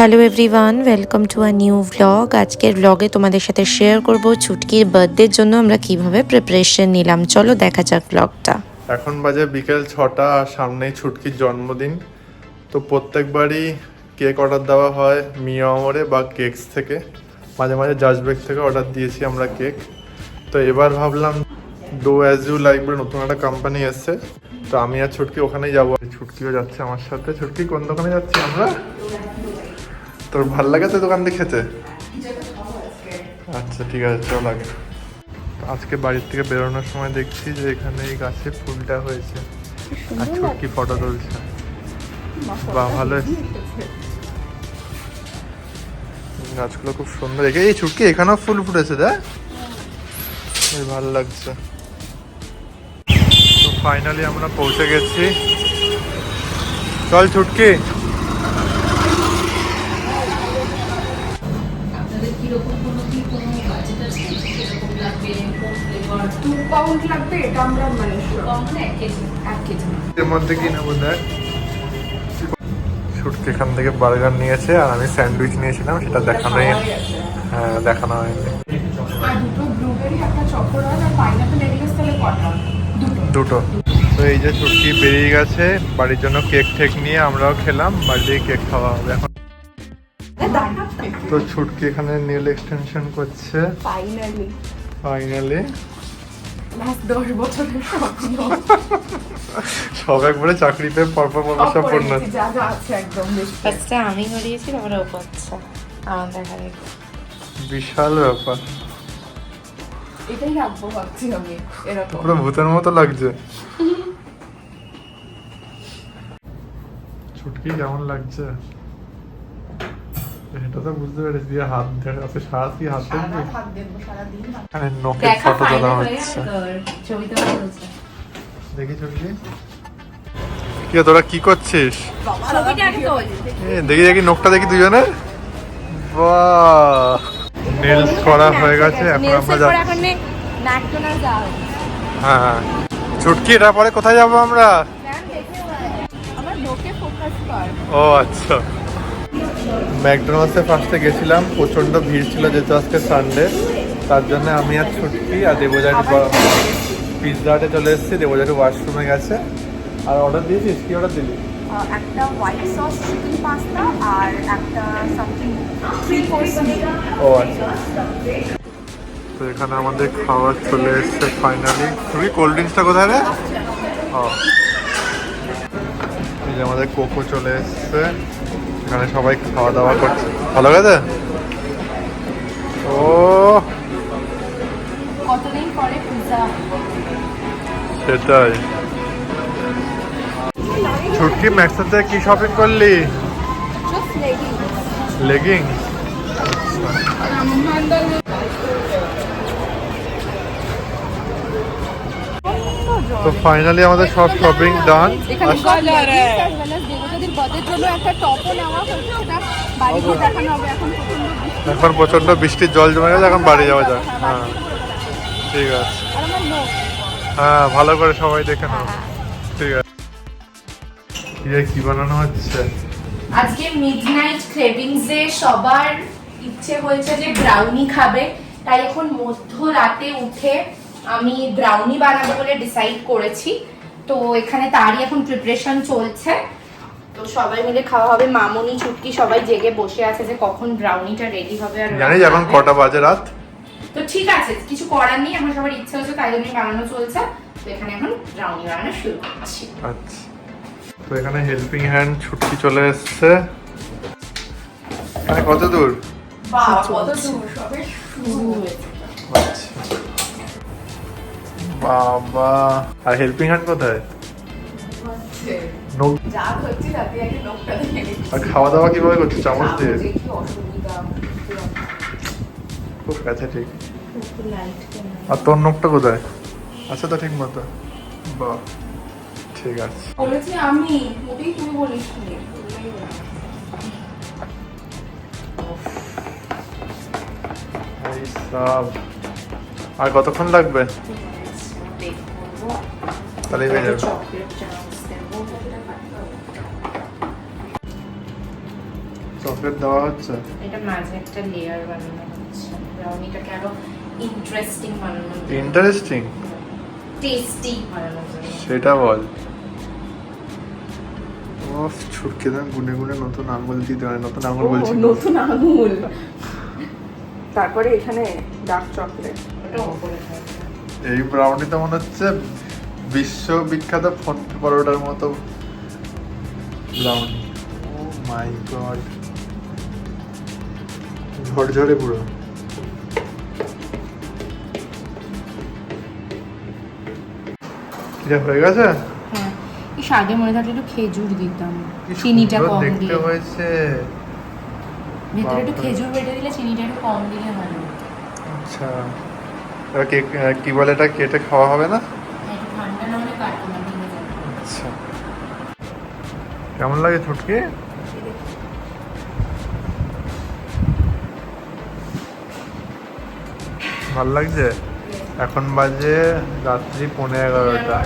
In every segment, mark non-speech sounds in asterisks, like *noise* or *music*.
Hello everyone welcome to a new vlog আজকের ভ্লগে তোমাদের সাথে শেয়ার করব ছুটকির বার্থডের জন্য আমরা কীভাবে প্রিপারেশন নিলাম। চলো দেখা যাক ভ্লগটা এখন বাজে বিকেল ছটা আর সামনেই ছুটকির জন্মদিন। তো প্রত্যেকবারই কেক অর্ডার দেওয়া হয় মিয়া আমরে বা কেকস থেকে। মাঝে মাঝে জাজবেক থেকে অর্ডার দিয়েছি আমরা কেক তো এবার ভাবলাম ডো অ্যাজ ইউ লাইক বলে নতুন একটা কোম্পানি এসছে। তো আমি আর ছুটকি ওখানেই যাব। ছুটকিও যাচ্ছে আমার সাথে। ছুটকি, কোন দোকানে যাচ্ছি আমরা? তোর ভালো লাগে তো দোকান দিয়ে খেতে? আচ্ছা ঠিক আছে, চল আগে। আজকে বাড়ির থেকে বেরোনোর সময় দেখছি যে এখানে এই গাছে ফুলটা হয়েছে। আর ছুটকি ফটো তুলছে। বা ভালো গাছগুলো খুব সুন্দর। এই ছুটকি এখানেও ফুল ফুটেছে, দেখ। ভালো লাগছে। তো ফাইনালি আমরা পৌঁছে গেছি। চল ছুটকি। কীরকম কোনো কি কোনো বাজেট আছে? কীরকম লাগবে কোন ফ্লেভার টু পাউন্ড লাগবে এটা আমরা মানে কম এক কেজি এক কেজি এর মধ্যে কি নেব দেখ? ছুটকি এখান থেকে বার্গার নিয়েছে আর আমি স্যান্ডউইচ নিয়েছিলাম সেটা দেখানো হ্যাঁ দেখানো হয়নি। দুটো ব্লুবেরি একটা চকোলেট আর পাইনাপেল এগলেস তাহলে কটা? দুটো। দুটো। তো এই যে ছুটকি বেরিয়ে গেছে বাড়ির জন্য কেক ঠেক নিয়ে আমরাও খেলাম বাড়িতে কেক খাওয়া হবে। এখন তো ছুটকি এখানে নীল এক্সটেনশন করছে। ফাইনালি ফাইনালি সব একবারে চাকরি পেয়ে পরপর পরপর সব পূর্ণ। যা যা আছে একদম বেশ। ফার্স্টে আমি করিয়েছি তারপরে ও করছে। আমার দেখা বিশাল ব্যাপার। এটাই রাখব ভাবছি আমি এরকম। পুরো ভূতের মতো লাগছে। *laughs* ছুটকি কেমন লাগছে? এটা তো বুঝতে পেরেছি দিয়ে হাত দেখা আছে সারা কি হাত সারা দেখবি রাত হাত এখানে নখের ফটো তোলা হচ্ছে। ছবিটা দেখি কি তোরা কি করছিস? দেখি দেখি নখটা দেখি দুজনে। বাহ! নেলস করা হয়ে গেছে এখন আমরা যাচ্ছি। এখন ম্যাকডোনাল্ড হ্যাঁ ছুটকি এটা পরে কোথায় যাব আমরা? আমার লোকে ফোকাস কর। ও আচ্ছা। ম্যাকডোনাল্ডসে ফার্স্টে গেছিলাম প্রচণ্ড ভিড় ছিল যেহেতু আজকে সানডে তার জন্য আমি আর ছুটকি আর দেবজাটি পিৎজা হাটে চলে এসেছি দেবজাটি ওয়াশরুমে গেছে। আর অর্ডার দিয়েছিস? কি অর্ডার দিলি? একটা হোয়াইট সস চিকেন পাস্তা আর একটা সামথিং থ্রি কোর্স ও আচ্ছা। তো এখানে আমাদের খাবার চলে এসছে ফাইনালি তুমি কোল্ড ড্রিঙ্কসটা কোথায় রে? ও। এই যে আমাদের কোকো চলে এসছে। এখানে সবাই খাওয়া দাওয়া করছে। ভালো গেছে? ও। কতদিন পরে পিজা সেটাই। ছুটকি ম্যাক্সাতে কি শপিং করলি? লেগিং তো ফাইনালি আমাদের সব শপিং ডান বার্থডের জন্য একটা টপও নেওয়া হয়েছে ওটা বাড়িতে দেখানো হবে এখন প্রচণ্ড এখন প্রচণ্ড বৃষ্টির জল জমে গেছে এখন বাড়ি যাওয়া যাক। হ্যাঁ ঠিক আছে। হ্যাঁ ভালো করে সবাই দেখে নাও। ঠিক আছে। কি কি বানানো হচ্ছে? আজকে মিডনাইট ক্রেভিংস এ সবার ইচ্ছে হয়েছে যে ব্রাউনি খাবে। তাই এখন মধ্যরাতে উঠে আমি ব্রাউনি বানাবো বলে ডিসাইড করেছি। তো এখানে তারই এখন প্রিপারেশন চলছে। তো সবাই মিলে খাওয়া হবে মামনি ছুটকি সবাই জেগে বসে আছে যে কখন ব্রাউনিটা রেডি হবে আর জানিস এখন কটা বাজে রাত? তো ঠিক আছে কিছু করার নেই আমার সবার ইচ্ছে হচ্ছে তাই জন্যই বানানো চলছে। তো এখানে এখন ব্রাউনি বানানো শুরু করছি। আচ্ছা। তো এখানে হেল্পিং হ্যান্ড ছুটকি চলে এসছে। এখানে কত দূর? বাবা কত দূর সবে শুরু আচ্ছা। বাবা। আর হেল্পিং হ্যান্ড কোথায়? আর খাওয়া দাওয়া কীভাবে করছিস? চামচ দিয়ে? খুব ঠিক আর তোর নখটা কোথায়? আছে তো ঠিক মতো? বাহ ঠিক আছে। বলেছি আমি মোটেই তুমি বলিস আর কতক্ষণ লাগবে? তাহলে হয়ে যাবে। চকলেট দেওয়া হচ্ছে? এটা মাঝে একটা লেয়ার বানানো হচ্ছে ব্রাউনিটাকে আরও ইন্টারেস্টিং জন্য। ইন্টারেস্টিং টেস্টি জন্য। সেটা বল। ও ছুটকে দেন গুনে গুনে নতুন আঙুল দিতে হয় নতুন আঙুল বলছি। নতুন আঙুল তারপরে এখানে ডার্ক চকলেট ওটা উপরে এই ব্রাউনিটা মনে হচ্ছে বিশ্ববিখ্যাত ফোন পরোটার মতো ব্রাউনি ও মাই গড ঝরঝরে পুরো। কিরা হয়ে গেছে? হ্যাঁ। এই আগে মনে থাকলে একটু খেজুর দিতাম। চিনিটা কম দেখতে হয়েছে। ভেতরে একটু খেজুর বেটে দিলে চিনিটা একটু কম দিলে ভালো। আচ্ছা। কি বলে এটা? কেটে খাওয়া হবে না? হ্যাঁ, ঠান্ডা না হলে কাটবো না। আচ্ছা। কেমন লাগে ছুটকি ভালো লাগছে? এখন বাজে রাত্রি পনেরো এগারোটা।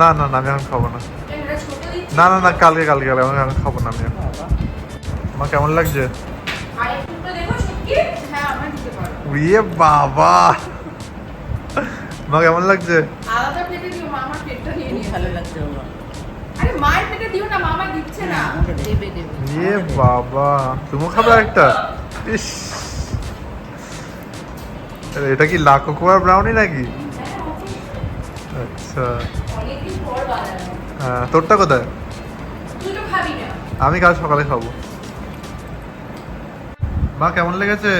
না না না না আমি এখন খাব না। না না না কালকে কালকে আমি এখন খাব না আমি এখন। মা কেমন লাগছে? হ্যাঁ আমরা ইয়ে বাবা। মা কেমন লাগছে? আলাদা প্লেটে দিও মা আমার প্লেটটা নিয়ে নিয়ে ভালো লাগছে বাবা আরে মায়ের প্লেটে দিও না মামা দিচ্ছে না। দেবে দেবে ইয়ে বাবা। তুমিও খাবে একটা ইস। আরে এটা কি লাখো কোয়ার ব্রাউনি নাকি? আচ্ছা। হ্যাঁ তোরটা কোথায়? তুই তো খাবি না আমি কাল সকালে খাব। মা কেমন লেগেছে?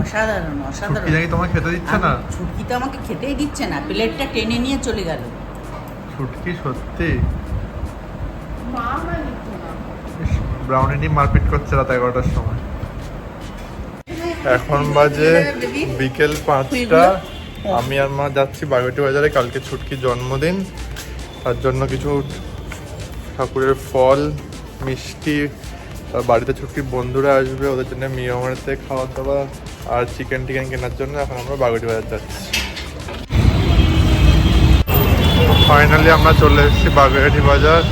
অসাধারণ ছুটকি অসাধারণ নাকি তোমায় খেতে দিচ্ছে না? ছুটকি তো আমাকে খেতেই দিচ্ছে না প্লেটটা টেনে নিয়ে চলে গেল। ছুটকি সত্যি? মা আমার ইস, ব্রাউনি নিয়ে মারপিট করছে রাত এগারোটার সময়। এখন বাজে বিকেল পাঁচটা। আমি আর মা যাচ্ছি বাগেটি বাজারে, কালকে ছুটকির জন্মদিন। তার জন্য কিছু ঠাকুরের ফল, মিষ্টি, তার বাড়িতে ছুটকির বন্ধুরা আসবে, ওদের জন্য মিয়ামারিতে খাওয়া দাওয়া আর চিকেন টিকেন কেনার জন্য এখন আমরা বাগেটি বাজার যাচ্ছি। ফাইনালি আমরা চলে এসেছি বাগেরহাটি বাজার।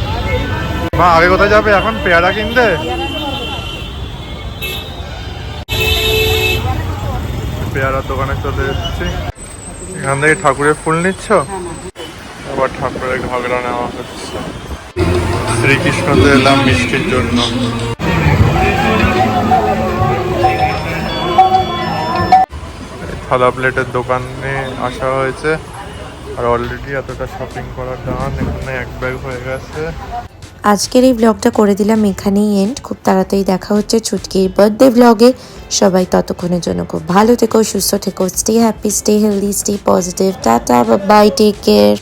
মা, আগে কোথায় যাবে এখন? পেয়ারা কিনতে? দোকানে চলে এসেছি। এখান থেকে ঠাকুরের ফুল নিচ্ছ? আবার ঠাকুরের ঘাগরা নেওয়া হচ্ছে। শ্রীকৃষ্ণতে এলাম মিষ্টির জন্য। থালা প্লেটের দোকানে আসা হয়েছে। আর অলরেডি এতটা শপিং করার দান এখানে এক ব্যাগ হয়ে গেছে। আজকের এই ব্লগটা করে দিলাম এখানেই এন্ড খুব তাড়াতাড়ি দেখা হচ্ছে ছুটকির বার্থডে ব্লগে সবাই ততক্ষণের জন্য খুব ভালো থেকো, সুস্থ থেকো stay happy stay healthy stay positive tata bye take care